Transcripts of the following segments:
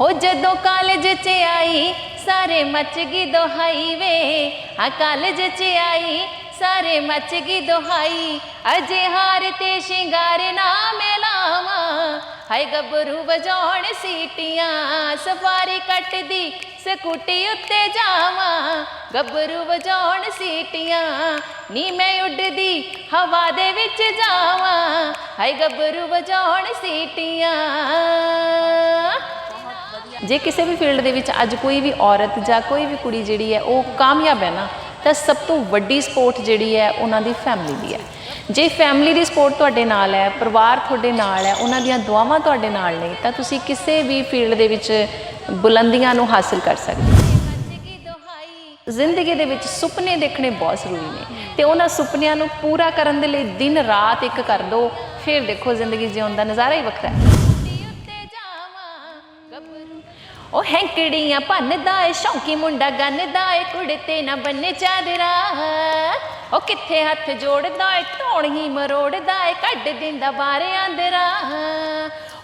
ਹੋ ਜਦੋਂ ਕਾਲਜ ਚ ਆਈ, ਸਾਰੇ ਮੱਚ ਗਈ ਦੁਹਾਈ ਵੇ। ਹਾਂ, ਕਾਲਜ ਚ ਆਈ, ਸਾਰੇ ਮੱਚ ਗਈ ਦੁਹਾਈ। ਅਜੇ ਹਾਰ ਤੇ ਸ਼ਿੰਗਾਰ ਨਾ ਮਿਲਾਵਾਂ। ਹਾਏ, ਗੱਭਰੂ ਵਜਾਉਣ ਸੀਟੀਆਂ ਸਫਾਰੀ ਕੱਟਦੀ ਸਕੂਟੀ ਉੱਤੇ ਜਾਵਾਂ। ਗੱਭਰੂ ਵਜਾਉਣ ਸੀਟੀਆਂ, ਨੀ ਮੈਂ ਉੱਡਦੀ ਹਵਾ ਦੇ ਵਿੱਚ ਜਾਵਾਂ। ਹਾਏ, ਗੱਭਰੂ ਵਜਾਉਣ ਸੀਟੀਆਂ। ਜੇ ਕਿਸੇ ਵੀ ਫੀਲਡ ਦੇ ਵਿੱਚ ਅੱਜ ਕੋਈ ਵੀ ਔਰਤ ਜਾਂ ਕੋਈ ਵੀ ਕੁੜੀ ਜਿਹੜੀ ਹੈ ਉਹ ਕਾਮਯਾਬ ਹੈ ਨਾ, ਤਾਂ ਸਭ ਤੋਂ ਵੱਡੀ ਸਪੋਰਟ ਜਿਹੜੀ ਹੈ ਉਹਨਾਂ ਦੀ ਫੈਮਿਲੀ ਦੀ ਹੈ। ਜੇ ਫੈਮਿਲੀ ਦੀ ਸਪੋਰਟ ਤੁਹਾਡੇ ਨਾਲ ਹੈ, ਪਰਿਵਾਰ ਤੁਹਾਡੇ ਨਾਲ ਹੈ, ਉਹਨਾਂ ਦੀਆਂ ਦੁਆਵਾਂ ਤੁਹਾਡੇ ਨਾਲ ਨੇ, ਤਾਂ ਤੁਸੀਂ ਕਿਸੇ ਵੀ ਫੀਲਡ ਦੇ ਵਿੱਚ ਬੁਲੰਦੀਆਂ ਨੂੰ ਹਾਸਲ ਕਰ ਸਕਦੇ ਹੋ। ਜ਼ਿੰਦਗੀ ਦੇ ਵਿੱਚ ਸੁਪਨੇ ਦੇਖਣੇ ਬਹੁਤ ਜ਼ਰੂਰੀ ਨੇ ਤੇ ਉਹਨਾਂ ਸੁਪਨਿਆਂ ਨੂੰ ਪੂਰਾ ਕਰਨ ਦੇ ਲਈ ਦਿਨ ਰਾਤ ਇੱਕ ਕਰ ਦੋ, ਫਿਰ ਦੇਖੋ ਜ਼ਿੰਦਗੀ ਜਿਉਣ ਦਾ ਨਜ਼ਾਰਾ ਹੀ ਵੱਖਰਾ ਹੈ। ਉਹ ਹੈਂਕੜੀਆਂ ਭੰਨਦਾ ਏ, ਸ਼ੌਂਕੀ ਮੁੰਡਾ ਗੰਨਦਾ ਏ ਕੁੜਤੇ ਨਾ ਬੰਨੇ ਚਾਦਰਾ ਉਹ ਕਿੱਥੇ ਹੱਥ ਜੋੜਦਾ ਏ ਢੋਣ ਹੀ ਮਰੋੜਦਾ ਏ, ਕੱਢ ਦਿੰਦਾ ਬਾਰੇ ਆਂਦਰਾ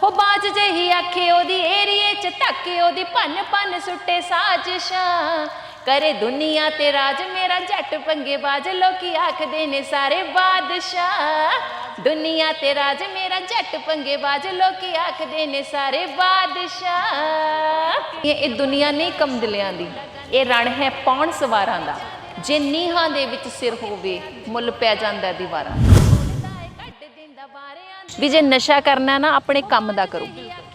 ਉਹ ਬਾਜ ਜਿਹੀ ਆਖੇ, ਉਹਦੀ ਏਰੀਏ ਚ ਧੱਕੇ, ਉਹਦੀ ਭੰਨ ਭੰਨ ਸੁੱਟੇ ਸਾਜ਼ਿਸ਼ਾਂ। ਕਰੇ ਦੁਨੀਆ ਤੇ ਰਾਜ, ਮੇਰਾ ਜੱਟ ਪੰਗੇ ਲੋਕੀ ਆਖਦੇ ਨੇ ਸਾਰੇ ਬਾਦਸ਼ਾਹ। ਦੁਨੀਆ ਤੇ ਰਾਜ, ਮੇਰਾ ਜੱਟ ਪੰਗੇ ਲੋਕੀ ਆਖਦੇ ਨੇ ਸਾਰੇ ਬਾਦਸ਼ਾਹ। ਇਹ ਇਹ ਦੁਨੀਆ ਨਹੀਂ ਕਮਦਲਿਆਂ ਦੀ। ਇਹ ਰਣ ਹੈ ਪੌਣ ਸਵਾਰਾਂ ਦਾ। ਜੇ ਨੀਹਾਂ ਦੇ ਵਿੱਚ ਸਿਰ ਹੋਵੇ, ਮੁੱਲ ਪੈ ਜਾਂਦਾ ਦੀਵਾਰਾਂ ਵੀ ਜੇ ਨਸ਼ਾ ਕਰਨਾ ਨਾ, ਆਪਣੇ ਕੰਮ ਦਾ ਕਰੋ।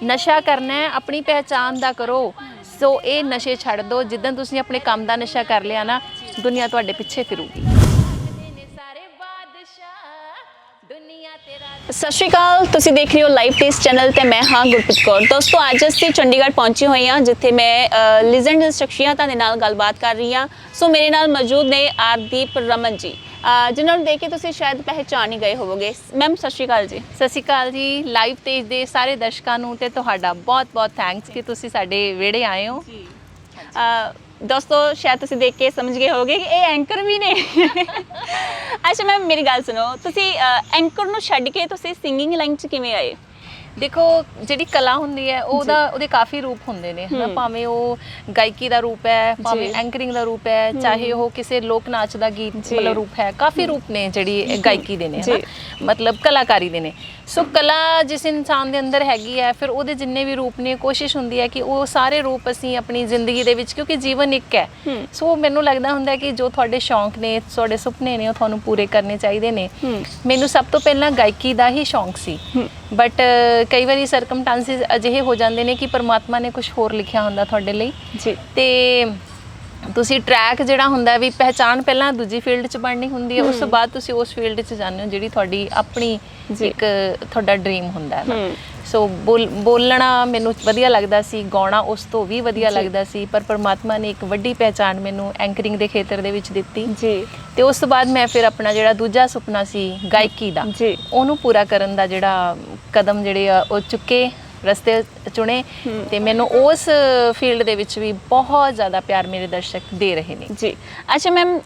ਨਸ਼ਾ ਕਰਨਾ ਆਪਣੀ ਪਹਿਚਾਨ ਦਾ ਕਰੋ। ਸੋ ਇਹ ਨਸ਼ੇ ਛੱਡ ਦਿਓ ਜਿੱਦਾਂ ਤੁਸੀਂ ਆਪਣੇ ਕੰਮ ਦਾ ਨਸ਼ਾ ਕਰ ਲਿਆ ਨਾ, ਦੁਨੀਆ ਤੁਹਾਡੇ ਪਿੱਛੇ ਫਿਰੂਗੀ। ਸਤਿ ਸ਼੍ਰੀ ਅਕਾਲ, ਤੁਸੀਂ ਦੇਖ ਰਹੇ ਹੋ ਲਾਈਵ ਟੇਸਟ ਚੈਨਲ ਤੇ ਮੈਂ ਹਾਂ ਗੁਰਪ੍ਰੀਤ ਕੌਰ। ਦੋਸਤੋ, ਅੱਜ ਅਸੀਂ ਚੰਡੀਗੜ੍ਹ ਪਹੁੰਚੇ ਹੋਏ ਹਾਂ, ਜਿੱਥੇ ਮੈਂ ਲਿਜੈਂਡ ਸ਼ਖਸੀਅਤਾਂ ਦੇ ਨਾਲ ਗੱਲਬਾਤ ਕਰ ਰਹੀ ਹਾਂ। ਸੋ ਮੇਰੇ ਨਾਲ ਮੌਜੂਦ ਨੇ ਆਰਦੀਪ ਰਮਨ ਜੀ। ਜਿਨ੍ਹਾਂ ਨੂੰ ਦੇਖ ਕੇ ਤੁਸੀਂ ਸ਼ਾਇਦ ਪਹਿਚਾਨ ਹੀ ਗਏ ਹੋਵੋਗੇ। ਮੈਮ ਸਤਿ ਸ਼੍ਰੀ ਅਕਾਲ ਜੀ। ਸਤਿ ਸ਼੍ਰੀ ਅਕਾਲ ਜੀ। ਲਾਈਵ ਤੇਜ ਦੇ ਸਾਰੇ ਦਰਸ਼ਕਾਂ ਨੂੰ ਤੇ ਤੁਹਾਡਾ ਬਹੁਤ-ਬਹੁਤ ਥੈਂਕਸ ਕਿ ਤੁਸੀਂ ਸਾਡੇ ਵਿਹੜੇ ਆਏ ਹੋ। ਦੋਸਤੋ ਸ਼ਾਇਦ ਤੁਸੀਂ ਦੇਖ ਕੇ ਸਮਝ ਗਏ ਹੋਵੋਗੇ ਕਿ ਇਹ ਐਂਕਰ ਵੀ ਨੇ। ਅੱਛਾ ਮੈਮ ਮੇਰੀ ਗੱਲ ਸੁਣੋ। ਤੁਸੀਂ ਐਂਕਰ ਨੂੰ ਛੱਡ ਕੇ ਤੁਸੀਂ ਸਿੰਗਿੰਗ ਲਾਈਨ 'ਚ ਕਿਵੇਂ ਆਏ? ਦੇਖੋ ਜਿਹੜੀ ਕਲਾ ਹੁੰਦੀ ਹੈ ਉਹਦਾ ਉਹਦੇ ਕਾਫੀ ਰੂਪ ਹੁੰਦੇ ਨੇ ਹਨਾ? ਭਾਵੇਂ ਉਹ ਗਾਇਕੀ ਦਾ ਰੂਪ ਹੈ ਭਾਵੇਂ। ਐਂਕਰਿੰਗ ਦਾ ਰੂਪ ਹੈ ਚਾਹੇ ਉਹ ਕਿਸੇ ਲੋਕ ਨਾਚ ਦਾ ਗੀਤ। ਮਤਲਬ ਰੂਪ ਹੈ ਕਾਫੀ ਰੂਪ ਨੇ ਜਿਹੜੀ ਗਾਇਕੀ ਦੇ ਨੇ ਹਨਾ। ਮਤਲਬ ਕਲਾਕਾਰੀ ਦੇ ਨੇ। ਸੋ ਕਲਾ ਜਿਸ ਇਨਸਾਨ ਦੇ ਅੰਦਰ ਹੈਗੀ ਹੈ ਫਿਰ ਉਹਦੇ ਜਿੰਨੇ ਵੀ ਰੂਪ ਨੇ ਕੋਸ਼ਿਸ਼ ਹੁੰਦੀ ਹੈ ਕਿ ਉਹ ਸਾਰੇ ਰੂਪ ਅਸੀਂ ਆਪਣੀ ਜ਼ਿੰਦਗੀ ਦੇ ਵਿੱਚ ਕਿਉਂਕਿ ਜੀਵਨ ਇੱਕ ਹੈ। ਸੋ ਮੈਨੂੰ ਲੱਗਦਾ ਹੁੰਦਾ ਹੈ ਕਿ ਜੋ ਤੁਹਾਡੇ ਸ਼ੌਂਕ ਨੇ ਤੁਹਾਡੇ ਸੁਪਨੇ ਨੇ ਉਹ ਤੁਹਾਨੂੰ ਪੂਰੇ ਕਰਨੇ ਚਾਹੀਦੇ ਨੇ। ਮੈਨੂੰ ਸਭ ਤੋਂ ਪਹਿਲਾਂ ਗਾਇਕੀ ਦਾ ਹੀ ਸ਼ੌਂਕ ਸੀ। ਬਟ ਕਈ ਵਾਰੀ ਸਰਕਮਟੈਂਸਿਸ ਅਜਿਹੇ ਹੋ ਜਾਂਦੇ ਨੇ ਕਿ ਪਰਮਾਤਮਾ ਨੇ ਕੁਝ ਹੋਰ ਲਿਖਿਆ ਹੁੰਦਾ ਤੁਹਾਡੇ ਲਈ। ਜੀ। ਤੇ ਤੁਸੀਂ ਟਰੈਕ ਜਿਹੜਾ ਹੁੰਦਾ ਵੀ ਪਹਿਚਾਨ ਪਹਿਲਾਂ ਦੂਜੀ ਫੀਲਡ 'ਚ ਬਣਨੀ ਹੁੰਦੀ ਹੈ ਉਸ ਤੋਂ ਬਾਅਦ ਤੁਸੀਂ ਉਸ ਫੀਲਡ 'ਚ ਜਾਂਦੇ ਹੋ ਜਿਹੜੀ ਤੁਹਾਡੀ ਆਪਣੀ। ਇੱਕ ਤੁਹਾਡਾ ਡ੍ਰੀਮ ਹੁੰਦਾ ਹੈ। ਸੋ ਬੋਲ- ਬੋਲਣਾ ਮੈਨੂੰ ਵਧੀਆ ਲੱਗਦਾ ਸੀ ਗਾਉਣਾ ਉਸ ਤੋਂ ਵੀ ਵਧੀਆ ਲੱਗਦਾ ਸੀ ਪਰ ਪਰਮਾਤਮਾ ਨੇ ਇੱਕ ਵੱਡੀ ਪਹਿਚਾਨ ਮੈਨੂੰ ਐਂਕਰਿੰਗ ਦੇ ਖੇਤਰ ਦੇ ਵਿੱਚ ਦਿੱਤੀ ਜੀ ਤੇ ਉਸ ਤੋਂ ਬਾਅਦ ਮੈਂ ਫਿਰ ਆਪਣਾ ਜਿਹੜਾ ਦੂਜਾ ਸੁਪਨਾ ਸੀ ਗਾਇਕੀ ਦਾ। ਉਹਨੂੰ ਪੂਰਾ ਕਰਨ ਦਾ ਜਿਹੜਾ ਕਦਮ ਜਿਹੜੇ ਆ ਉਹ ਚੁੱਕੇ ਰਸਤੇ ਚੁਣੇ ਤੇ ਮੈਨੂੰ ਉਸ ਫੀਲਡ ਦੇ ਵਿੱਚ ਵੀ ਬਹੁਤ ਜ਼ਿਆਦਾ ਪਿਆਰ ਮੇਰੇ ਦਰਸ਼ਕ ਦੇ ਰਹੇ ਨੇ। ਜੀ। ਅੱਛਾ ਮੈਮ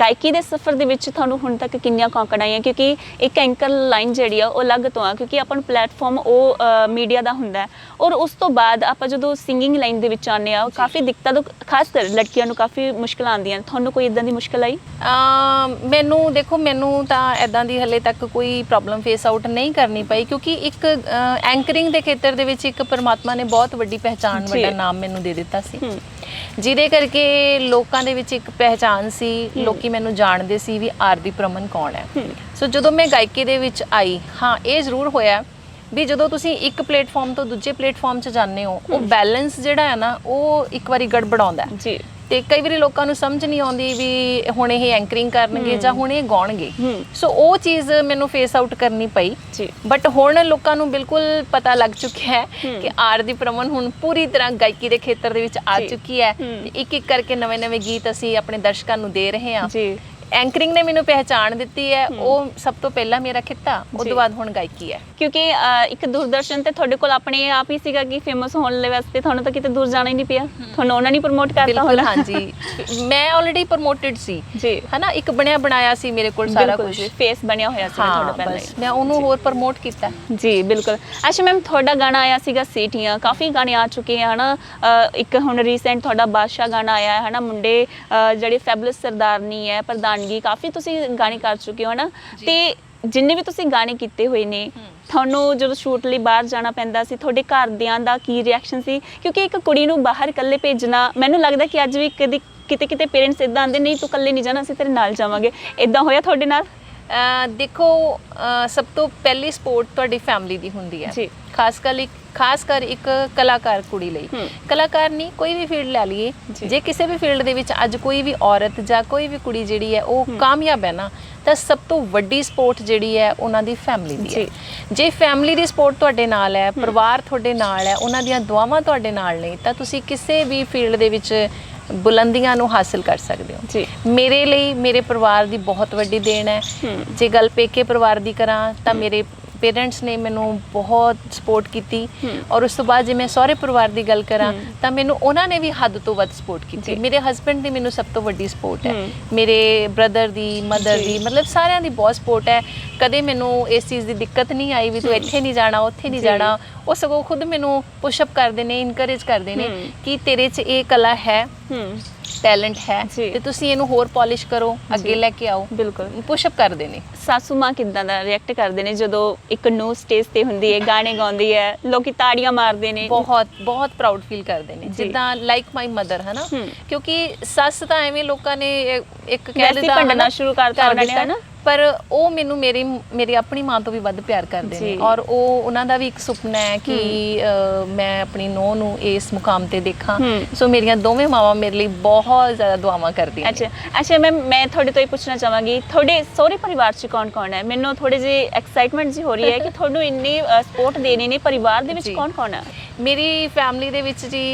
ਗਾਇਕੀ ਦੇ ਸਫ਼ਰ ਦੇ ਵਿੱਚ ਤੁਹਾਨੂੰ ਹੁਣ ਤੱਕ ਕਿੰਨੀਆਂ ਕੌਂਕੜਾਂ ਆਈਆਂ? ਕਿਉਂਕਿ ਇੱਕ ਐਂਕਰ ਲਾਈਨ ਜਿਹੜੀ ਆ ਉਹ ਅਲੱਗ ਤੋਂ ਆ ਕਿਉਂਕਿ ਆਪਾਂ ਨੂੰ ਪਲੇਟਫਾਰਮ ਉਹ ਮੀਡੀਆ ਦਾ ਹੁੰਦਾ ਹੈ। ਔਰ ਉਸ ਤੋਂ ਬਾਅਦ ਆਪਾਂ ਜਦੋਂ ਸਿੰਗਿੰਗ ਲਾਈਨ ਦੇ ਵਿੱਚ ਆਉਂਦੇ ਆ ਕਾਫੀ ਦਿੱਕਤਾਂ ਤੋਂ ਖਾਸ ਕਰ ਲੜਕੀਆਂ ਨੂੰ ਕਾਫੀ ਮੁਸ਼ਕਲਾਂ ਆਉਂਦੀਆਂ ਤੁਹਾਨੂੰ ਕੋਈ ਇਦਾਂ ਦੀ ਮੁਸ਼ਕਲ ਆਈ? ਮੈਨੂੰ ਦੇਖੋ ਮੈਨੂੰ ਤਾਂ ਐਦਾਂ ਦੀ ਹਲੇ ਤੱਕ ਕੋਈ ਪ੍ਰੋਬਲਮ ਫੇਸ ਆਊਟ ਨਹੀਂ ਕਰਨੀ ਪਈ ਕਿਉਂਕਿ ਇੱਕ ਐਂਕਰਿੰਗ ਦੇ ਖੇਤਰ ਦੇ ਵਿੱਚ ਇੱਕ ਪਰਮਾਤਮਾ ਨੇ ਬਹੁਤ ਵੱਡੀ ਪਹਿਚਾਨ। ਵੱਡਾ ਨਾਮ ਮੈਨੂੰ ਦੇ ਦਿੱਤਾ ਸੀ। ਜਿਹਦੇ ਕਰਕੇ ਲੋਕਾਂ ਦੇ ਵਿੱਚ ਇੱਕ ਪਹਿਚਾਨ ਸੀ ਲੋਕੀ ਮੈਨੂੰ ਜਾਣਦੇ ਸੀ ਵੀ ਆਰਦੀਪ ਰਮਨ ਕੌਣ ਹੈ। ਸੋ ਜਦੋਂ ਮੈਂ ਗਾਇਕੀ ਦੇ ਵਿੱਚ ਆਈ ਹਾਂ ਇਹ ਜ਼ਰੂਰ ਹੋਇਆ ਵੀ ਜਦੋਂ ਤੁਸੀਂ ਇੱਕ ਪਲੇਟਫਾਰਮ ਤੋਂ ਦੂਜੇ ਪਲੇਟਫਾਰਮ 'ਚ ਜਾਂਦੇ ਹੋ ਉਹ ਬੈਲੈਂਸ ਜਿਹੜਾ ਹੈ ਨਾ ਉਹ ਇੱਕ ਵਾਰੀ ਗੜਬੜਾਉਂਦਾ ਜੀ। ਤੇ ਕਈ ਵਾਰੀ ਲੋਕਾਂ ਨੂੰ ਸਮਝ ਨਹੀਂ ਆਉਂਦੀ ਵੀ ਹੁਣ ਇਹ ਐਂਕਰਿੰਗ ਕਰਨਗੇ ਜਾਂ ਹੁਣ ਇਹ ਗਾਉਣਗੇ। ਸੋ ਉਹ ਚੀਜ਼ ਮੈਨੂੰ ਫੇਸ ਆਊਟ ਕਰਨੀ ਪਈ। ਬਟ ਹੁਣ ਲੋਕਾਂ ਨੂੰ ਬਿਲਕੁਲ ਪਤਾ ਲੱਗ ਚੁੱਕਿਆ ਹੈ ਕਿ ਆਰਦੀਪ ਰਮਨ ਹੁਣ ਪੂਰੀ ਤਰ੍ਹਾਂ ਗਾਇਕੀ ਦੇ ਖੇਤਰ ਦੇ ਵਿੱਚ ਆ। ਚੁੱਕੀ ਹੈ। ਇੱਕ ਇੱਕ ਕਰਕੇ ਨਵੇਂ-ਨਵੇਂ ਗੀਤ ਅਸੀਂ ਆਪਣੇ ਦਰਸ਼ਕਾਂ ਨੂੰ ਦੇ ਰਹੇ ਹਾਂ। ਜੀ। ਐਂਕਰਿੰਗ ਨੇ ਮੈਨੂੰ ਪਹਿਚਾਣ ਦਿੱਤੀ ਹੈ ਉਹ ਸਭ ਤੋਂ ਪਹਿਲਾਂ ਮੇਰਾ ਖਿੱਤਾ ਉਸ। ਤੋਂ ਬਾਅਦ ਹੁਣ ਗਾਇਕੀ ਹੈ। ਕਿਉਂਕਿ ਅ, ਇੱਕ ਦੂਰਦਰਸ਼ਨ ਤੇ ਤੁਹਾਡੇ ਕੋਲ ਆਪਣੇ ਆਪ ਹੀ ਸੀਗਾ ਕਿ ਫੇਮਸ ਹੋਣ ਲਈ ਵਾਸਤੇ ਤੁਹਾਨੂੰ ਤਾਂ ਕਿਤੇ ਦੂਰ ਜਾਣਾ ਹੀ ਨਹੀਂ ਪਿਆ। ਤੁਹਾਨੂੰ ਉਹਨਾਂ ਨੇ ਪ੍ਰਮੋਟ ਕਰਤਾ ਬਿਲਕੁਲ ਹੋਣਾ। ਹਾਂਜੀ। ਮੈਂ ਆਲਰੇਡੀ ਪ੍ਰਮੋਟਡ ਸੀ। ਜੀ। ਹਨਾ ਇੱਕ ਬਣਿਆ ਬਣਾਇਆ ਸੀ ਮੇਰੇ ਕੋਲ ਸਾਰਾ ਬਿਲਕੁਲ ਕੁਝ ਫੇਸ ਬਣਿਆ ਹੋਇਆ ਸੀ ਤੁਹਾਡਾ ਹਾਂ ਪਹਿਲਾਂ ਬਸ। ਹੀ। ਮੈਂ ਉਹਨੂੰ ਹੋਰ ਪ੍ਰਮੋਟ ਕੀਤਾ। ਜੀ ਬਿਲਕੁਲ। ਅੱਛਾ ਮੈਮ ਤੁਹਾਡਾ ਗਾਣਾ ਆਇਆ ਸੀਗਾ ਸੀਟੀਆਂ ਕਾਫੀ ਗਾਣੇ ਆ ਚੁੱਕੇ ਆ ਹਨਾ? ਅ, ਇੱਕ ਹੁਣ ਰੀਸੈਂਟ ਤੁਹਾਡਾ ਬਾਦਸ਼ਾਹ ਗਾਣਾ ਆਇਆ ਹੈ ਹਨਾ? ਮੁੰਡੇ ਅ, ਜਿਹੜੇ ਫੈਬਲਸ ਸਰਦਾਰਨੀ ਹੈ ਪ੍ਰਧਾਨਗੀ ਕਾਫੀ ਤੁਸੀਂ ਗਾਣੇ ਕਰ ਚੁੱਕੇ ਹੋ ਹਨਾ? ਤੇ ਜਿੰਨੇ ਵੀ ਤੁਸੀਂ ਗਾਣੇ ਕੀਤੇ ਹੋਏ ਨੇ ਤੁਹਾਨੂੰ ਜਦੋਂ ਸ਼ੂਟ ਲਈ ਬਾਹਰ ਜਾਣਾ ਪੈਂਦਾ ਸੀ ਤੁਹਾਡੇ ਘਰਦਿਆਂ ਦਾ ਕੀ ਰਿਐਕਸ਼ਨ ਸੀ? ਕਿਉਂਕਿ ਇੱਕ ਕੁੜੀ ਨੂੰ ਬਾਹਰ ਇਕੱਲੇ ਭੇਜਣਾ ਮੈਨੂੰ ਲੱਗਦਾ ਕਿ ਅੱਜ ਵੀ ਕਦੀ ਕਿਤੇ ਕਿਤੇ ਪੇਰੈਂਟਸ ਇਦਾਂ ਆਂਦੇ ਨਹੀਂ ਤੂੰ ਇਕੱਲੇ ਨਹੀਂ ਜਾਣਾ ਅਸੀਂ ਤੇਰੇ ਨਾਲ ਜਾਵਾਂਗੇ। ਇਦਾਂ ਹੋਇਆ ਤੁਹਾਡੇ ਨਾਲ? ਦੇਖੋ ਸਭ ਤੋਂ ਪਹਿਲੀ ਸਪੋਰਟ ਤੁਹਾਡੀ ਫੈਮਿਲੀ ਦੀ ਹੁੰਦੀ ਹੈ ਜੀ। ਖਾਸ ਕਰ ਇੱਕ ਖਾਸ ਕਰ ਇੱਕ ਕਲਾਕਾਰ ਕੁੜੀ ਲਈ। ਕਲਾਕਾਰ ਨਹੀਂ ਕੋਈ ਵੀ ਫੀਲਡ ਲੈ ਲਈਏ ਜੀ। ਕਿਸੇ ਵੀ ਫੀਲਡ ਦੇ ਵਿੱਚ ਅੱਜ ਕੋਈ ਵੀ ਔਰਤ ਜਾਂ ਕੋਈ ਵੀ ਕੁੜੀ ਜਿਹੜੀ ਹੈ ਉਹ ਕਾਮਯਾਬ ਹੈ ਨਾ ਤਾਂ ਸਭ ਤੋਂ ਵੱਡੀ ਸਪੋਰਟ ਜਿਹੜੀ ਹੈ ਉਹਨਾਂ ਦੀ ਫੈਮਿਲੀ ਦੀ ਹੈ। ਜੇ ਫੈਮਿਲੀ ਦੀ ਸਪੋਰਟ ਤੁਹਾਡੇ ਨਾਲ ਹੈ ਪਰਿਵਾਰ ਤੁਹਾਡੇ ਨਾਲ ਹੈ ਉਹਨਾਂ ਦੀਆਂ ਦੁਆਵਾਂ ਤੁਹਾਡੇ ਨਾਲ ਨੇ ਤਾਂ ਤੁਸੀਂ ਕਿਸੇ ਵੀ ਫੀਲਡ ਦੇ ਵਿੱਚ ਬੁਲੰਦੀਆਂ ਨੂੰ ਹਾਸਲ ਕਰ ਸਕਦੇ ਹੋ। ਜੀ। ਮੇਰੇ ਲਈ ਮੇਰੇ ਪਰਿਵਾਰ ਦੀ ਬਹੁਤ ਵੱਡੀ ਦੇਣ ਹੈ। ਜੇ ਗੱਲ ਪੇਕੇ ਪਰਿਵਾਰ ਦੀ ਕਰਾਂ ਤਾਂ ਮੇਰੇ ਪੇਰੈਂਟਸ ਨੇ ਮੈਨੂੰ ਬਹੁਤ ਸਪੋਰਟ ਕੀਤੀ। ਔਰ ਉਸ ਤੋਂ ਬਾਅਦ ਜੇ ਮੈਂ ਸਹੁਰੇ ਪਰਿਵਾਰ ਦੀ ਗੱਲ ਕਰਾਂ ਤਾਂ ਮੈਨੂੰ ਉਹਨਾਂ ਨੇ ਵੀ ਹੱਦ ਤੋਂ ਵੱਧ ਸਪੋਰਟ ਕੀਤੀ। ਮੇਰੇ ਹਸਬੰਡ ਦੀ ਮੈਨੂੰ ਸਭ ਤੋਂ ਵੱਡੀ ਸਪੋਰਟ ਹੈ। ਮੇਰੇ ਬ੍ਰਦਰ ਦੀ ਮਦਰ। ਦੀ ਮਤਲਬ ਸਾਰਿਆਂ ਦੀ ਬਹੁਤ ਸਪੋਰਟ ਹੈ ਕਦੇ ਮੈਨੂੰ ਇਸ ਚੀਜ਼ ਦੀ ਦਿੱਕਤ ਨਹੀਂ ਆਈ ਵੀ ਤੂੰ ਇੱਥੇ ਨਹੀਂ ਜਾਣਾ ਉੱਥੇ ਨਹੀਂ। ਜਾਣਾ ਉਹ ਸਗੋਂ ਖੁਦ ਮੈਨੂੰ ਪੁਸ਼ ਅਪ ਕਰਦੇ ਨੇ ਇਨਕਰੇਜ ਕਰਦੇ ਨੇ। ਕਿ ਤੇਰੇ 'ਚ ਇਹ ਕਲਾ ਹੂੰ ਟੈਲੈਂਟ ਹੈ ਜੀ। ਤੇ ਤੁਸੀਂ ਇਹਨੂੰ ਹੋਰ ਪਾਲਿਸ਼ ਕਰੋ ਅੱਗੇ। ਲੈ ਕੇ ਆਓ ਬਿਲਕੁਲ ਪੁਸ਼ ਅਪ ਕਰਦੇ ਨੇ ਸਾਸੂ ਮਾਂ ਕਿੱਦਾਂ ਦਾ ਰਿਐਕਟ ਕਰਦੇ ਨੇ ਜਦੋਂ ਇੱਕ ਨੂੰ ਸਟੇਜ ਤੇ ਹੁੰਦੀ ਹੈ ਗਾਣੇ ਗਾਉਂਦੀ ਹੈ ਲੋਕੀ ਤਾੜੀਆਂ ਮਾਰਦੇ ਨੇ ਬਹੁਤ ਬਹੁਤ ਪ੍ਰਾਊਡ ਫੀਲ ਕਰਦੇ ਨੇ ਜੀ। ਜਿੱਦਾਂ ਲਾਈਕ ਮਾਈ ਮਦਰ ਹਨਾ ਹੂੰ। ਕਿਉਂਕਿ ਸੱਸ ਤਾਂ ਐਵੇਂ ਲੋਕਾਂ ਨੇ ਇੱਕ- ਇੱਕ ਕਹਿ ਵੈਸੇ ਹੀ ਦਿੱਤਾ ਭੰਡਣਾ ਸ਼ੁਰੂ ਕਰਤਾ ਕਰ ਉਹਨਾਂ ਨੇ। ਹਨਾ? ਪਰ ਉਹ ਮੈਨੂੰ ਮੇਰੀ ਮੇਰੀ ਆਪਣੀ ਮਾਂ ਤੋਂ ਵੀ ਵੱਧ ਪਿਆਰ ਕਰਦੇ ਨੇ। ਔਰ ਉਹ ਉਹਨਾਂ ਦਾ ਵੀ ਇੱਕ ਸੁਪਨਾ ਹੈ ਕਿ ਮੈਂ ਆਪਣੀ ਨੂੰਹ ਨੂੰ ਇਸ ਮੁਕਾਮ ਤੇ ਦੇਖਾਂ। ਸੋ ਮੇਰੀਆਂ ਦੋਵੇਂ ਮਾਵਾਂ ਮੇਰੇ ਲਈ ਬਹੁਤ ਜ਼ਿਆਦਾ ਦੁਆਵਾਂ ਕਰਦੀਆਂ ਨੇ ਅੱਛਾ ਅੱਛਾ ਮੈਂ ਮੈਂ ਤੁਹਾਡੇ ਤੋਂ ਇਹ ਪੁੱਛਣਾ ਚਾਹਾਂਗੀ ਤੁਹਾਡੇ ਸਹੁਰੇ ਪਰਿਵਾਰ 'ਚ ਕੌਣ ਕੌਣ ਹੈ ਮੈਨੂੰ ਥੋੜੇ ਜਿਹੀ ਐਕਸਾਈਟਮੈਂਟ ਜੀ ਹੋ ਰਹੀ ਹੈ ਕਿ ਤੁਹਾਨੂੰ ਇੰਨੀ ਸਪੋਰਟ ਦੇਣੀ ਨੇ ਪਰਿਵਾਰ ਦੇ ਵਿੱਚ। ਕੌਣ ਕੌਣ ਹੈ ਮੇਰੀ ਫੈਮਿਲੀ ਦੇ ਵਿੱਚ ਜੀ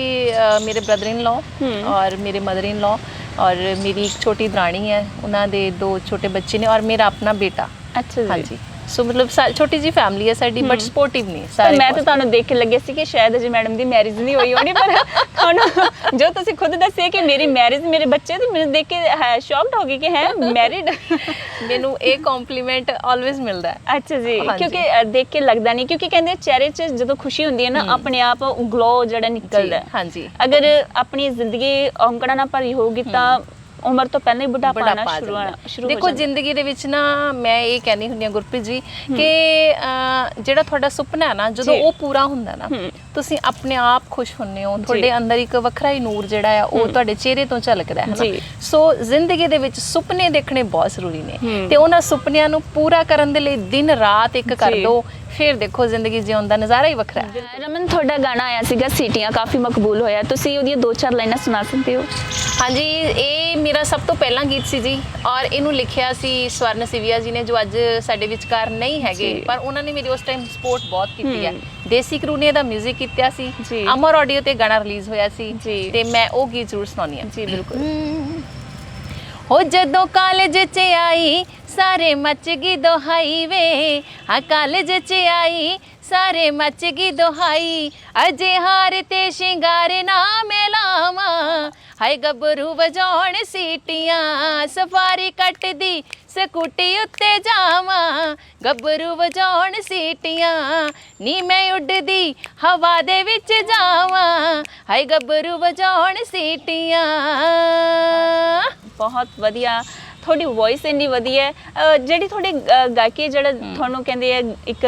ਮੇਰੇ ਬ੍ਰਦਰ ਇਨ ਲਾ। ਔਰ ਮੇਰੇ ਮਦਰ ਇਨ ਲਾ ਔਰ ਮੇਰੀ ਇੱਕ ਛੋਟੀ ਦਰਾਣੀ ਹੈ ਉਹਨਾਂ ਦੇ ਦੋ ਛੋਟੇ ਬੱਚੇ ਨੇ ਔਰ ਮੇਰਾ ਆਪਣਾ ਬੇਟਾ। ਅੱਛਾ ਜੀ। ਹਾਂਜੀ। ਸੋ ਮਤਲਬ ਛੋਟੀ ਜੀ ਫੈਮਿਲੀ ਹੈ ਸਾਡੀ ਬਟ ਸਪੋਰਟਿਵ ਨਹੀਂ ਪਰ ਸਾਰੇ ਮੈਂ ਤਾਂ। ਤੁਹਾਨੂੰ ਦੇਖ ਕੇ ਲੱਗੇ ਸੀ ਕਿ ਸ਼ਾਇਦ ਅਜੇ ਮੈਡਮ ਦੀ ਮੈਰਿਜ ਨਹੀਂ ਹੋਈ ਹੋਣੀ ਪਰ ਤੁਹਾਨੂੰ ਜੋ ਤੁਸੀਂ ਖੁਦ ਦੱਸਿਆ ਕਿ ਮੇਰੀ ਮੈਰਿਜ ਮੇਰੇ ਬੱਚੇ ਤੇ ਮੈਨੂੰ ਦੇਖ ਕੇ ਸ਼ੌਕਡ ਹੋ ਗਈ ਕਿ ਹੈ ਮੈਰਿਡ ਮੈਨੂੰ ਇਹ ਕੰਪਲੀਮੈਂਟ ਆਲਵੇਜ਼ ਮਿਲਦਾ ਹੈ ਅੱਛਾ ਜੀ। ਕਿਉਂਕਿ ਦੇਖ ਕੇ ਲੱਗਦਾ ਨਹੀਂ ਕਿਉਂਕਿ ਕਹਿੰਦੇ ਚਿਹਰੇ 'ਚ ਜਦੋਂ ਖੁਸ਼ੀ ਹੁੰਦੀ ਹੈ ਨਾ ਆਪਣੇ ਆਪ ਗਲੋ ਜਿਹੜਾ ਨਿਕਲਦਾ ਹੈ। ਹਾਂਜੀ ਅਗਰ ਆਪਣੀ ਜ਼ਿੰਦਗੀ ਔਂਕੜਾਂ ਨਾਲ ਭਰੀ ਹੋਊਗੀ ਤਾਂ ਉਮਰ ਤੋਂ ਪਹਿਲਾਂ ਹੀ ਬੁਢਾਪਾ ਆਉਣਾ ਬੁਢਾਪਾ ਆ ਸ਼ੁਰੂ ਹੋ ਦੇਖੋ ਜਾਂਦਾ ਜ਼ਿੰਦਗੀ ਦੇ ਵਿੱਚ ਨਾ ਮੈਂ ਇਹ ਕਹਿੰਦੀ ਹੁੰਦੀ ਹਾਂ ਗੁਰਪ੍ਰੀਤ ਜੀ ਕਿ ਜਿਹੜਾ ਤੁਹਾਡਾ ਸੁਪਨਾ ਹੈ ਨਾ ਜਦੋਂ। ਉਹ ਪੂਰਾ ਹੁੰਦਾ ਨਾ। ਤੁਸੀਂ ਆਪਣੇ ਆਪ ਖੁਸ਼ ਹੁੰਨੇ ਹੋ ਤੁਹਾਡੇ ਅੰਦਰ ਇੱਕ ਵੱਖਰਾ ਹੀ ਨੂਰ ਜਿਹੜਾ ਆ ਉਹ ਤੁਹਾਡੇ ਚਿਹਰੇ ਤੋਂ ਝਲਕਦਾ ਹੈ। ਨਾ ਸੋ ਜ਼ਿੰਦਗੀ ਦੇ ਵਿੱਚ ਸੁਪਨੇ ਦੇਖਣੇ ਬਹੁਤ ਜ਼ਰੂਰੀ ਨੇ। ਤੇ ਉਹਨਾਂ ਸੁਪਨਿਆਂ ਨੂੰ ਪੂਰਾ ਕਰਨ ਦੇ ਲਈ ਦਿਨ ਰਾਤ ਇੱਕ ਕਰ। ਦੋ ਫਿਰ ਦੇਖੋ ਜ਼ਿੰਦਗੀ ਜਿਉਣ ਦਾ ਨਜ਼ਾਰਾ ਹੀ ਵੱਖਰਾ ਹੈ ਰਮਨ ਤੁਹਾਡਾ ਗਾਣਾ ਆਇਆ ਸੀਗਾ ਸੀਟੀਆਂ ਕਾਫੀ ਮਕਬੂਲ ਹੋਇਆ ਤੁਸੀਂ ਉਹਦੀਆਂ ਦੋ ਚਾਰ ਲਾਈਨਾਂ ਸੁਣਾ ਸਕਦੇ ਹੋ ਹਾਂਜੀ ਇਹ ਮੇਰਾ ਸਭ ਤੋਂ ਪਹਿਲਾ ਗੀਤ ਸੀ ਜੀ ਔਰ ਇਹਨੂੰ ਲਿਖਿਆ ਸੀ ਸਵਰਨ ਸਿਵਿਆ ਜੀ ਨੇ ਜੋ ਅੱਜ ਸਾਡੇ ਵਿਚਕਾਰ ਨਹੀਂ ਹੈਗੇ। ਪਰ ਉਹਨਾਂ ਨੇ ਮੇਰੀ ਉਸ ਟਾਈਮ ਸਪੋਰਟ ਬਹੁਤ ਕੀਤੀ ਹੈ ਹੂੰ। ਦੇਸੀ ਕਰੂ ਨੇ ਇਹਦਾ 뮤직 ਕੀਤਾ ਸੀ ਜੀ। ਅਮਰ ਆਡੀਓ ਤੇ ਗਾਣਾ ਰਿਲੀਜ਼ ਹੋਇਆ ਸੀ। ਤੇ ਮੈਂ ਉਹ ਗੀਤ ਜ਼ਰੂਰ ਸੁਣਾਉਣੀ ਆ ਜੀ ਬਿਲਕੁਲ ਹੋ ਜਦੋਂ ਕਾਲਜ ਚ ਆਈ ਸਾਰੇ ਮੱਚ ਗਈ ਦੁਹਾਈ ਵੇ ਆ ਕਾਲਜ ਚ ਆਈ ਸਾਰੇ ਮੱਚ ਗਈ ਦੁਹਾਈ ਅਜੇ ਹਾਰ ਤੇ ਸ਼ਿੰਗਾਰ ਨਾ ਮਿਲਾਵਾਂ ਹਾਏ ਗੱਭਰੂ ਵਜਾਉਣ ਸੀਟੀਆਂ ਸਫਾਰੀ ਕੱਟਦੀ ਸਕੂਟੀ ਉੱਤੇ ਜਾਵਾਂ ਗੱਭਰੂ ਵਜਾਉਣ ਸੀਟੀਆਂ ਨੀ ਮੈਂ ਉੱਡਦੀ ਹਵਾ ਦੇ ਵਿੱਚ ਜਾਵਾਂ ਹਾਏ ਗੱਭਰੂ ਵਜਾਉਣ ਸੀਟੀਆਂ ਬਹੁਤ ਵਧੀਆ ਤੁਹਾਡੀ ਵੌਇਸ ਇੰਨੀ ਵਧੀਆ ਹੈ ਜਿਹੜੀ ਤੁਹਾਡੀ ਗਾਇਕੀ ਜਿਹੜਾ ਤੁਹਾਨੂੰ ਕਹਿੰਦੇ ਆ ਇੱਕ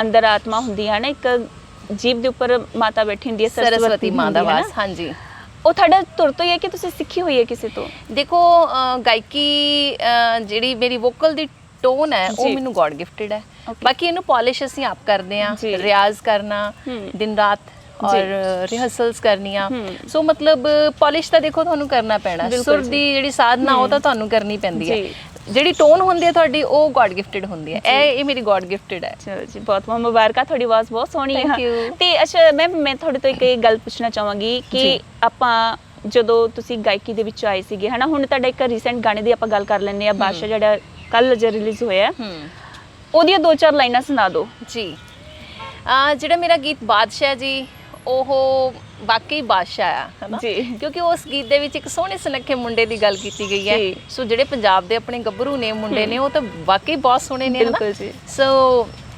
ਅੰਦਰ ਆਤਮਾ ਹੁੰਦੀ ਹੈ ਨਾ ਇੱਕ ਜੀਭ ਦੇ ਉੱਪਰ ਮਾਤਾ ਬੈਠੀ ਹੁੰਦੀ ਹੈ ਸਰਸਵਤੀ ਮਾਂ ਦਾ। ਵਾਸ ਹਾਂਜੀ ਉਹ ਤੁਹਾਡਾ ਤੁਰ ਤੋਂ ਹੀ ਹੈ ਕਿ ਤੁਸੀਂ ਸਿੱਖੀ ਹੋਈ ਹੈ ਕਿਸੇ ਤੋਂ ਦੇਖੋ ਗਾਇਕੀ ਜਿਹੜੀ ਮੇਰੀ ਵੋਕਲ ਦੀ ਟੋਨ ਹੈ ਉਹ। ਮੈਨੂੰ ਗੋਡ ਗਿਫਟਡ ਹੈ. ਬਾਕੀ ਇਹਨੂੰ ਪਾਲਿਸ਼ ਅਸੀਂ ਆਪ ਕਰਦੇ ਆ। ਰਿਆਜ਼ ਕਰਨਾ। ਦਿਨ ਰਾਤ। ਔਰ ਰਿਹਰਸਲਸ ਕਰਨੀਆਂ। ਸੋ ਮਤਲਬ ਪਾਲਿਸ਼ ਤਾਂ ਦੇਖੋ ਤੁਹਾਨੂੰ ਕਰਨਾ ਪੈਣਾ। ਸੁਰ। ਦੀ ਜਿਹੜੀ ਸਾਧਨਾ ਉਹ ਤਾਂ ਤੁਹਾਨੂੰ ਕਰਨੀ ਪੈਂਦੀ ਹੈ। ਜਿਹੜੀ ਟੋਨ ਹੁੰਦੀ ਹੈ ਤੁਹਾਡੀ ਉਹ ਗੋਡ ਗਿਫਟਡ ਹੁੰਦੀ ਹੈ। ਇਹ ਇਹ ਮੇਰੀ ਗੋਡ ਗਿਫਟਡ ਹੈ। ਚਲੋ ਜੀ ਬਹੁਤ ਬਹੁਤ ਮੁਬਾਰਕਾਂ। ਤੁਹਾਡੀ ਆਵਾਜ਼ ਬਹੁਤ ਸੋਹਣੀ ਹੈ Thank you. ਤੇ ਅੱਛਾ ਮੈਂ ਮੈਂ ਤੁਹਾਡੇ ਤੋਂ ਇੱਕ ਇਹ ਗੱਲ ਪੁੱਛਣਾ ਚਾਹਾਂਗੀ ਕਿ। ਆਪਾਂ ਜਦੋਂ ਤੁਸੀਂ ਗਾਇਕੀ ਦੇ ਵਿੱਚ ਆਏ ਸੀਗੇ ਹਨਾ ਹੁਣ ਤੁਹਾਡਾ ਇੱਕ ਰੀਸੈਂਟ ਗਾਣੇ ਦੀ ਆਪਾਂ ਗੱਲ ਕਰ ਲੈਂਦੇ ਆ ਬਾਦਸ਼ਾਹ ਜਿਹੜਾ ਕੱਲ ਜ ਰਿਲੀਜ਼ ਹੋਇਆ। ਉਹਦੀਆਂ ਦੋ ਚਾਰ ਲਾਈਨਾਂ ਸੁਣਾ ਦਿਓ। ਜੀ। ਆ ਜਿਹੜਾ ਮੇਰਾ ਗੀਤ ਬਾਦਸ਼ਾਹ ਜੀ ਉਹ ਵਾਕਈ ਬਾਦਸ਼ਾਹ ਆ ਹਨਾ? ਜੀ। ਕਿਉਂਕਿ ਉਸ ਗੀਤ ਦੇ ਵਿੱਚ ਇੱਕ ਸੋਹਣੇ ਸੁਨੱਖੇ ਮੁੰਡੇ ਦੀ ਗੱਲ ਕੀਤੀ ਗਈ ਹੈ। ਜੀ। ਸੋ ਜਿਹੜੇ ਪੰਜਾਬ ਦੇ ਆਪਣੇ ਗੱਭਰੂ ਨੇ ਮੁੰਡੇ ਨੇ ਉਹ ਤਾਂ ਵਾਕਈ ਬਹੁਤ ਸੋਹਣੇ ਨੇ ਹਨਾ? ਬਿਲਕੁਲ ਜੀ। ਸੋ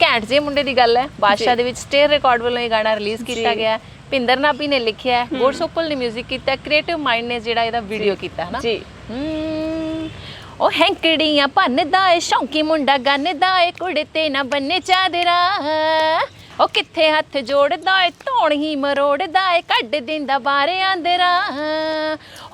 ਘੈਂਟ ਜੇ ਮੁੰਡੇ ਦੀ ਗੱਲ ਹੈ। ਬਾਦਸ਼ਾਹ ਜੀ। ਦੇ ਵਿੱਚ ਸਟੇਅਰ ਰਿਕਾਰਡ ਵੱਲੋਂ ਇਹ ਗਾਣਾ ਰਿਲੀਜ਼ ਕੀਤਾ ਜੀ। ਗਿਆ ਹੈ। ਪਿੰਦਰ ਨਾਬੀ ਨੇ ਲਿਖਿਆ ਹੈ। ਗੁਰਸੋਪਲ ਨੇ 뮤직 ਕੀਤਾ ਕ੍ਰੀਏਟਿਵ ਮਾਈਂਡ ਨੇ ਜਿਹੜਾ ਇਹਦਾ ਵੀਡੀਓ ਕੀਤਾ ਹਨਾ? ਜੀ। ਹਮ, ਉਹ ਹੈਂਕੜੀਆਂ ਭੰਨਦਾ ਏ ਸ਼ੌਂਕੀ ਮੁੰਡਾ ਗੰਨਦਾ ਏ ਕੁੜਤੇ ਨਾ ਬੰਨੇ ਚਾਦਰਾ। ਉਹ ਕਿੱਥੇ ਹੱਥ ਜੋੜਦਾ ਏ ਧੌਣ ਹੀ ਮਰੋੜਦਾ ਏ ਕੱਢ ਦਿੰਦਾ ਬਾਰੇ ਆਂਦਰਾ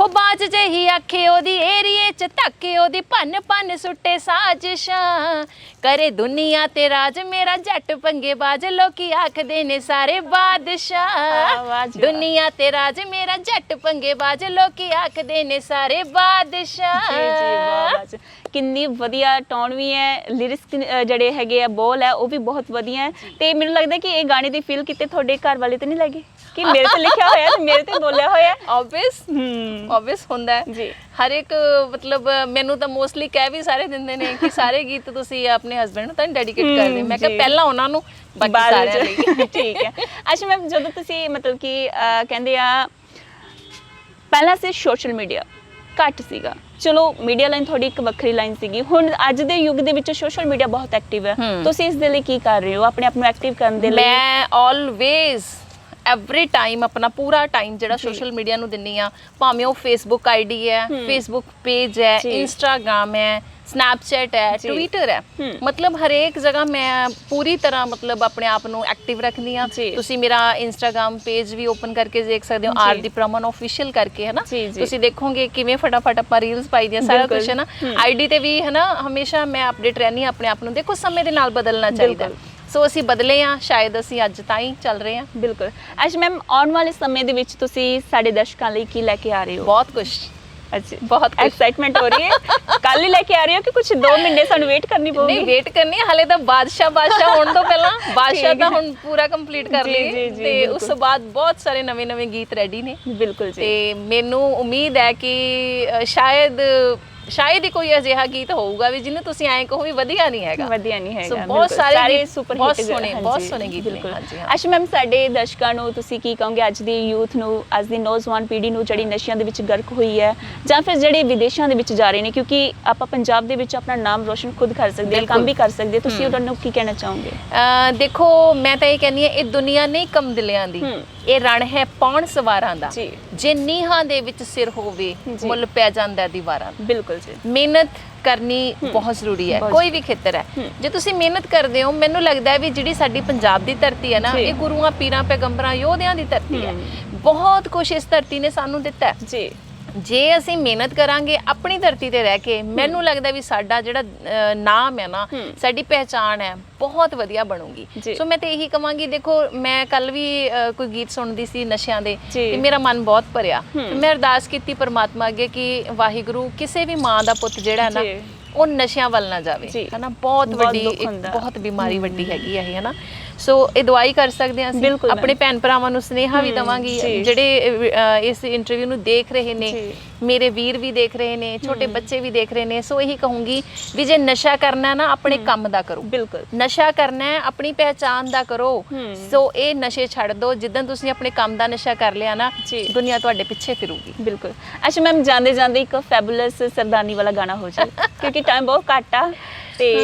ਉਹ ਬਾਜ ਜਿਹੀ ਆਖੇ ਉਹਦੀ ਏਰੀਏ ਚ ਧੱਕੇ ਉਹਦੀ ਭੰਨ ਭੰਨ ਸੁੱਟੇ ਸਾਜ਼ਿਸ਼ਾਂ। ਕਰੇ ਦੁਨੀਆ ਤੇ ਰਾਜ ਮੇਰਾ ਜੱਟ ਪੰਗੇ ਬਾਜ ਲੋਕੀ ਆਖਦੇ ਨੇ ਸਾਰੇ ਬਾਦਸ਼ਾਹ। ਦੁਨੀਆ ਤੇ ਰਾਜ ਮੇਰਾ ਜੱਟ ਪੰਗੇ ਬਾਜ ਲੋਕੀ ਆਖਦੇ ਨੇ ਸਾਰੇ ਬਾਦਸ਼ਾਹ। ਜੀ ਜੀ ਵਾਹ ਵਾਹ ਜੀ। ਕਿੰਨੀ ਵਧੀਆ ਟੋਨ ਵੀ ਹੈ ਲਿਰਿਕਸ ਜਿਹੜੇ ਹੈਗੇ ਆ ਬੋਲ ਹੈ ਉਹ ਵੀ ਬਹੁਤ ਵਧੀਆ ਹੈ। ਤੇ ਮੈਨੂੰ ਲੱਗਦਾ ਕਿ ਇਹ ਗਾਣੇ ਦੀ ਫੀਲ ਕਿਤੇ ਤੁਹਾਡੇ ਘਰ ਵਾਲੇ ਤੇ ਨਹੀਂ ਲੱਗੇ? ਕਿ ਮੇਰੇ ਤੇ ਲਿਖਿਆ ਹੋਇਆ ਤੇ ਮੇਰੇ ਤੇ ਬੋਲਿਆ ਹੋਇਆ? ਆਬਵੀਅਸ ਆਬਵੀਅਸ ਹੁੰਦਾ ਹੈ। ਜੀ। ਹਰ ਇੱਕ ਮਤਲਬ ਮੈਨੂੰ ਤਾਂ ਮੋਸਟਲੀ ਕਹਿ ਵੀ ਸਾਰੇ ਦਿੰਦੇ ਨੇ ਕਿ ਸਾਰੇ ਗੀਤ ਤੁਸੀਂ ਆਪਣੇ ਹਸਬੰਡ ਨੂੰ ਤਾਂ ਡੈਡੀਕੇਟ ਕਰਦੇ ਮੈਂ ਕਿਹਾ। ਪਹਿਲਾਂ ਉਹਨਾਂ ਨੂੰ ਬਾਕੀ ਸਾਰਿਆਂ। ਲਈ। ਠੀਕ ਹੈ। ਅੱਛਾ ਮੈਮ ਜਦੋਂ ਤੁਸੀਂ ਮਤਲਬ ਕਿ ਕਹਿੰਦੇ ਆ ਪਹਿਲਾਂ ਸੇ ਸੋਸ਼ਲ ਮੀਡੀਆ ਘੱਟ ਸੀਗਾ। ਚਲੋ ਮੀਡੀਆ ਲਾਈਨ ਤੁਹਾਡੀ ਇੱਕ ਵੱਖਰੀ ਲਾਈਨ ਸੀਗੀ। ਹੁਣ ਅੱਜ ਦੇ ਯੁੱਗ ਦੇ ਵਿੱਚ ਸੋਸ਼ਲ ਮੀਡੀਆ ਬਹੁਤ ਐਕਟਿਵ ਹੈ। ਤੁਸੀਂ ਇਸ ਦੇ ਲਈ ਕੀ ਕਰ ਰਹੇ ਹੋ? ਆਪਣੇ ਆਪ ਨੂੰ ਐਕਟਿਵ ਕਰਨ ਦੇ ਲਈ? ਮੈਂ ਆਲਵੇਜ਼ ਐਵਰੀ ਟਾਈਮ ਆਪਣਾ ਪੂਰਾ ਟਾਈਮ ਜਿਹੜਾ ਸੋਸ਼ਲ ਮੀਡੀਆ ਨੂੰ ਦਿੰਨੀ ਆ ਭਾਵੇਂ ਉਹ ਫੇਸਬੁੱਕ ਆਈਡੀ ਹੈ ਫੇਸਬੁੱਕ ਪੇਜ ਹੈ। ਇੰਸਟਾਗ੍ਰam ਹੈ ਸਨੈਪਚੈਟ ਹੈ। ਟਵਿੱਟਰ ਹੈ। ਮਤਲਬ ਹਰੇਕ ਜਗ੍ਹਾ ਮੈਂ ਪੂਰੀ ਤਰ੍ਹਾਂ ਮਤਲਬ ਆਪਣੇ ਆਪ ਨੂੰ ਐਕਟਿਵ ਰੱਖਦੀ ਆ। ਤੁਸੀਂ ਮੇਰਾ ਇੰਸਟਾਗ੍ਰam ਪੇਜ ਵੀ ਓਪਨ ਕਰਕੇ ਦੇਖ ਸਕਦੇ ਹੋ ਜੀ। ਆਰਦੀਪ ਰਮਨ ਆਫੀਸ਼ੀਅਲ ਕਰਕੇ ਹੈ ਨਾ। ਤੁਸੀਂ ਦੇਖੋਗੇ ਕਿਵੇਂ ਫਟਾਫਟ ਆਪਾਂ ਰੀਲਸ ਪਾਈ ਦੀਆਂ ਸਾਰਾ। ਕੁਝ ਹੈ ਨਾ। ਆਈਡੀ ਤੇ ਵੀ ਹੈ ਨਾ ਹਮੇਸ਼ਾ ਮੈਂ ਅਪਡੇਟ ਰਹਿਣੀ ਆਪਣੇ ਆਪ ਨੂੰ ਦੇਖੋ ਸਮੇਂ ਦੇ ਨਾਲ ਬਦਲਣਾ ਚਾਹੀਦਾ। ਸੋ ਅਸੀਂ ਬਦਲੇ ਆ ਸ਼ਾਇਦ ਅਸੀਂ ਅੱਜ ਤਾਂ ਹੀ ਚੱਲ ਰਹੇ ਆ ਬਿਲਕੁਲ ਅੱਜ ਮੈਮ ਆਉਣ ਵਾਲੇ ਸਮੇਂ ਦੇ ਵਿੱਚ ਤੁਸੀਂ ਸਾਡੇ ਦਰਸ਼ਕਾਂ ਲਈ ਕੀ ਲੈ ਕੇ ਆ ਰਹੇ ਹੋ ਬਹੁਤ ਕੁਝ ਅੱਛਾ ਬਹੁਤ ਕੁਛ। ਐਕਸਾਈਟਮੈਂਟ ਹੋ ਰਹੀ ਹੈ ਕੱਲ ਹੀ ਲੈ ਕੇ ਆ ਰਹੇ ਹੋ ਕਿ ਕੁਝ 2 ਮਹੀਨੇ ਸਾਨੂੰ ਵੇਟ ਕਰਨੀ ਪਊਗੀ ਨਹੀਂ ਵੇਟ ਕਰਨੀ ਹੈ ਹਲੇ ਤਾਂ ਬਾਦਸ਼ਾਹ ਬਾਦਸ਼ਾਹ ਹੋਣ ਤੋਂ ਪਹਿਲਾਂ ਬਾਦਸ਼ਾਹ ਠੀਕ ਤਾਂ। ਹੁਣ ਪੂਰਾ ਕੰਪਲੀਟ ਕਰ ਜੀ, ਲਈਏ ਜੀ, ਜੀ, ਤੇ ਉਸ ਬਿਲਕੁਲ। ਤੋਂ ਬਾਅਦ ਬਹੁਤ ਸਾਰੇ ਨਵੇਂ ਨਵੇਂ ਗੀਤ ਰੈਡੀ ਨੇ ਬਿਲਕੁਲ ਜੀ ਤੇ ਮੈਨੂੰ ਉਮੀਦ ਹੈ ਕਿ ਅ, ਸ਼ਾਇਦ ਸ਼ਾਇਦ ਹੀ ਕੋਈ ਅਜਿਹਾ ਗੀਤ ਹੋਊਗਾ ਵੀ ਜਿਹਨੂੰ ਤੁਸੀਂ ਐਂ ਕਹੋ ਵੀ ਵਧੀਆ ਨਹੀਂ ਹੈਗਾ। ਵਧੀਆ ਨਹੀਂ ਹੈਗਾ ਸੋ ਬਹੁਤ। ਸਾਰੇ ਸੁਪਰ ਬਹੁਤ ਹਿੱਟ ਸੋਹਣੇ ਬਹੁਤ ਸੋਹਣੇ ਗੀਤ ਨੇ। ਹਾਂਜੀ ਅੱਛਾ ਮੈਮ ਸਾਡੇ ਦਰਸ਼ਕਾਂ ਨੂੰ ਤੁਸੀਂ ਕੀ ਕਹੋਗੇ? ਅੱਜ ਦੀ ਯੂਥ ਨੂੰ ਅੱਜ ਦੀ ਨੌਜਵਾਨ ਪੀੜ੍ਹੀ ਨੂੰ ਜਿਹੜੀ ਨਸ਼ਿਆਂ ਦੇ ਵਿੱਚ ਗਰਕ ਹੋਈ ਹੈ ਜਾਂ ਫਿਰ ਜਿਹੜੇ ਵਿਦੇਸ਼ਾਂ ਦੇ ਵਿੱਚ ਜਾ ਰਹੇ ਨੇ ਕਿਉਂਕਿ ਆਪਾਂ ਪੰਜਾਬ ਦੇ ਵਿੱਚ ਆਪਣਾ ਨਾਮ ਰੋਸ਼ਨ ਖੁਦ ਕਰ ਸਕਦੇ ਹਾਂ ਕੰਮ। ਵੀ ਕਰ ਸਕਦੇ ਹਾਂ ਤੁਸੀਂ ਉਹਨਾਂ ਨੂੰ ਕੀ ਕਹਿਣਾ ਚਾਹੋਗੇ? ਦੇਖੋ ਮੈਂ ਤਾਂ ਇਹ ਕਹਿੰਦੀ ਹਾਂ ਇਹ ਦੁਨੀਆ ਨਹੀਂ ਕਮ ਦਿਲਿਆਂ ਦੀ। ਇਹ ਰਣ ਹੈ ਪੌਣ ਸਵਾਰਾਂ ਦਾ। ਜੀ। ਜੇ ਨੀਹਾਂ ਦੇ ਵਿੱਚ ਸਿਰ ਹੋਵੇ। ਮੁੱਲ ਪੈ ਜਾਂਦਾ ਦੀਵਾਰਾਂ ਦਾ ਬਿਲਕੁਲ ਜੀ। ਮਿਹਨਤ ਕਰਨੀ ਬਹੁਤ ਜ਼ਰੂਰੀ ਹੈ ਕੋਈ ਵੀ ਖੇਤਰ ਹੈ। ਜੇ ਤੁਸੀਂ ਮਿਹਨਤ ਕਰਦੇ ਹੋ ਮੈਨੂੰ ਲੱਗਦਾ ਹੈ ਵੀ ਜਿਹੜੀ ਸਾਡੀ ਪੰਜਾਬ ਦੀ ਧਰਤੀ ਹੈ ਨਾ। ਇਹ ਗੁਰੂਆਂ ਪੀਰਾਂ ਪੈਗੰਬਰਾਂ ਯੋਧਿਆਂ ਦੀ ਧਰਤੀ ਹੈ। ਬਹੁਤ ਕੁਝ ਇਸ ਧਰਤੀ ਨੇ ਸਾਨੂੰ ਦਿੱਤਾ ਹੈ। ਜੀ। ਜੇ ਅਸੀਂ ਮਿਹਨਤ ਕਰਾਂਗੇ ਆਪਣੀ ਧਰਤੀ ਤੇ ਰਹਿ ਕੇ ਮੈਨੂੰ ਲੱਗਦਾ ਵੀ ਸਾਡਾ ਜਿਹੜਾ ਅ, ਨਾਮ ਹੈ ਨਾ। ਸਾਡੀ ਪਹਿਚਾਣ ਹੈ ਬਹੁਤ ਵਧੀਆ ਬਣੂਗੀ ਜੀ। ਸੋ ਮੈਂ ਤੇ ਇਹੀ ਕਵਾਂਗੀ ਦੇਖੋ ਮੈਂ ਕੱਲ ਵੀ ਅ, ਕੋਈ ਗੀਤ ਸੁਣਦੀ ਸੀ ਨਸ਼ਿਆਂ ਦੇ ਜੀ। ਤੇ ਮੇਰਾ ਮਨ ਬਹੁਤ ਭਰਿਆ। ਤੇ ਮੈਂ ਅਰਦਾਸ ਕੀਤੀ ਪਰਮਾਤਮਾ ਅੱਗੇ ਕਿ ਵਾਹਿਗੁਰੂ ਕਿਸੇ ਵੀ ਮਾਂ ਦਾ ਪੁੱਤ ਜਿਹੜਾ ਹੈ ਨਾ ਜੀ। ਉਹ ਨਸ਼ਿਆਂ ਵੱਲ ਨਾ ਜਾਵੇ। ਹਨਾ ਬਹੁਤ ਵੱਡੀ। ਬਹੁਤ ਬਿਮਾਰੀ ਵੱਡੀ ਹੈਗੀ ਹੈ ਇਹ ਹਨਾ ਸੋ ਇਹ ਦਵਾਈ ਕਰ ਸਕਦੇ ਹਾਂ ਅਸੀਂ ਆਪਣੇ। ਭੈਣ ਭਰਾਵਾਂ ਨੂੰ ਸਨੇਹਾ ਵੀ ਦਵਾਂਗੀ। ਜਿਹੜੇ ਇਸ ਇੰਟਰਵਿਊ ਨੂੰ ਦੇਖ ਰਹੇ ਨੇ। ਮੇਰੇ ਵੀਰ ਵੀ ਦੇਖ ਰਹੇ ਨੇ ਛੋਟੇ ਬੱਚੇ ਵੀ ਦੇਖ ਰਹੇ ਨੇ ਸੋ ਇਹੀ ਕਹੂੰਗੀ ਵੀ ਜੇ ਨਸ਼ਾ ਕਰਨਾ ਨਾ ਆਪਣੇ ਕੰਮ ਦਾ ਕਰੋ। ਬਿਲਕੁਲ। ਨਸ਼ਾ ਕਰਨਾ ਹੈ ਆਪਣੀ ਪਹਿਚਾਨ ਦਾ ਕਰੋ। ਸੋ ਇਹ ਨਸ਼ੇ ਛੱਡ ਦਿਓ ਜਿੱਦਾਂ ਤੁਸੀਂ ਆਪਣੇ ਕੰਮ ਦਾ ਨਸ਼ਾ ਕਰ ਲਿਆ ਨਾ। ਦੁਨੀਆ ਤੁਹਾਡੇ ਪਿੱਛੇ ਫਿਰੂਗੀ। ਬਿਲਕੁਲ। ਅੱਛਾ ਮੈਮ ਜਾਂਦੇ ਜਾਂਦੇ ਇੱਕ ਫੈਬੂਲਸ ਸਰਦਾਨੀ ਵਾਲਾ ਗਾਣਾ ਹੋ ਜਾਏ ਕਿਉਂਕਿ ਟਾਈਮ ਬਹੁਤ ਘੱਟ ਆ ਤੇ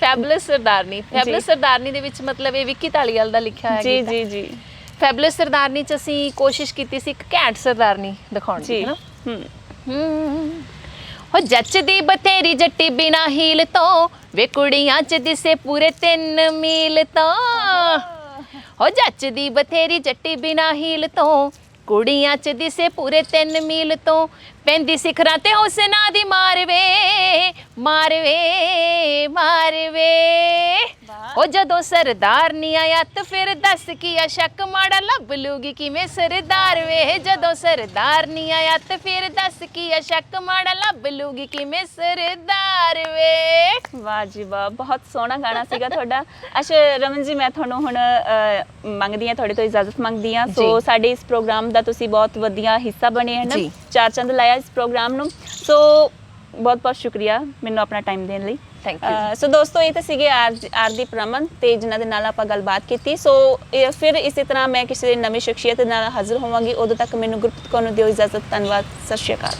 ਫੈਬਲਸ ਸਰਦਾਰਨੀ। ਫੈਬਲਸ ਸਰਦਾਰਨੀ ਦੇ ਵਿੱਚ ਮਤਲਬ ਇਹ ਵਿੱਕੀ ਢਾਲੀਵਾਲ ਦਾ ਲਿਖਿਆ ਹੈ ਜੀ। ਜੀ ਜੀ। ਫੈਬਲਸ ਸਰਦਾਰਨੀ ਚ ਅਸੀਂ ਕੋਸ਼ਿਸ਼ ਕੀਤੀ ਸੀ ਇੱਕ ਘੈਂਟ ਸਰਦਾਰਨੀ ਦਿਖਾਉਣ ਦੀ ਹੈ ਨਾ? ਹੂੰ। ਹੂੰ। ਹੋ ਜੱਚਦੀ ਬਥੇਰੀ ਜੱਟੀ ਬਿਨਾ ਹੀਲ ਤੋਂ। ਵੇ ਕੁੜੀਆਂ ਚ ਦਿਸੇ ਪੂਰੇ 3 ਮੀਲ ਤੋਂ। ਹੋ। ਜੱਚਦੀ ਬਥੇਰੀ ਜੱਟੀ ਬਿਨਾ ਹੀਲ ਤੋਂ। ਕੁੜੀਆਂ ਚ ਦਿਸੇ ਪੂਰੇ 3 ਮੀਲ ਤੋਂ ਪੈਂਦੀ ਸਿਖਰਾਂ ਤੇ ਹੁਸਨਾ ਦੀ ਮਾਰਵੇ ਮਾਰਵੇ ਮਾਰਵੇ। ਉਹ ਜਦੋਂ ਸਰਦਾਰ ਨਹੀਂ ਆਇਆ ਤਾਂ ਫਿਰ ਦੱਸ ਕੀ ਆ ਸ਼ੱਕ ਮਾੜਾ ਲੱਭ ਲੂਗੀ ਕਿਵੇਂ ਸਰਦਾਰ ਵੇ। ਜਦੋਂ ਸਰਦਾਰ ਨਹੀਂ ਆਇਆ ਤਾਂ ਫਿਰ ਦੱਸ ਕੀ ਆ ਸ਼ੱਕ ਮਾੜਾ ਲੱਭ ਲੂਗੀ ਕਿਵੇਂ ਸਰਦਾਰ ਵੇ। ਵਾਹ ਜੀ ਵਾਹ ਬਹੁਤ ਸੋਹਣਾ ਗਾਣਾ ਸੀਗਾ ਤੁਹਾਡਾ। ਅੱਛਾ ਰਮਨ ਜੀ ਮੈਂ ਤੁਹਾਨੂੰ ਹੁਣ ਅ, ਮੰਗਦੀ ਹਾਂ ਤੁਹਾਡੇ ਤੋਂ ਇਜਾਜ਼ਤ ਮੰਗਦੀ ਹਾਂ। ਸੋ ਜੀ। ਸਾਡੇ ਇਸ ਪ੍ਰੋਗਰਾਮ ਦਾ ਤੁਸੀਂ ਬਹੁਤ ਵਧੀਆ ਹਿੱਸਾ ਬਣੇ ਹਨ। ਜੀ। ਚਾਰ ਚੰਦ ਲਾਇਆ ਇਸ ਪ੍ਰੋਗਰਾਮ ਨੂੰ। ਸੋ ਬਹੁਤ ਬਹੁਤ ਸ਼ੁਕਰੀਆ ਮੈਨੂੰ ਆਪਣਾ ਟਾਈਮ ਦੇਣ ਲਈ। You. ਅ, ਸੋ ਦੋਸਤੋ ਇਹ ਤਾਂ ਸੀਗੇ ਆਰ ਆਰਦੀਪ ਰਮਨ ਤੇ ਜਿਨ੍ਹਾਂ ਦੇ ਨਾਲ ਆਪਾਂ ਗੱਲਬਾਤ ਕੀਤੀ। ਸੋ ਇਹ ਫਿਰ ਇਸੇ ਤਰ੍ਹਾਂ ਮੈਂ ਕਿਸੇ ਨਵੀਂ ਸ਼ਖਸੀਅਤ ਨਾਲ ਹਾਜ਼ਰ ਹੋਵਾਂਗੀ। ਉਦੋਂ ਤੱਕ ਮੈਨੂੰ ਗੁਰਪ੍ਰੀਤ ਕੌਰ ਨੂੰ ਦਿਓ ਇਜਾਜ਼ਤ। ਧੰਨਵਾਦ। ਸਤਿ ਸ਼੍ਰੀ ਅਕਾਲ।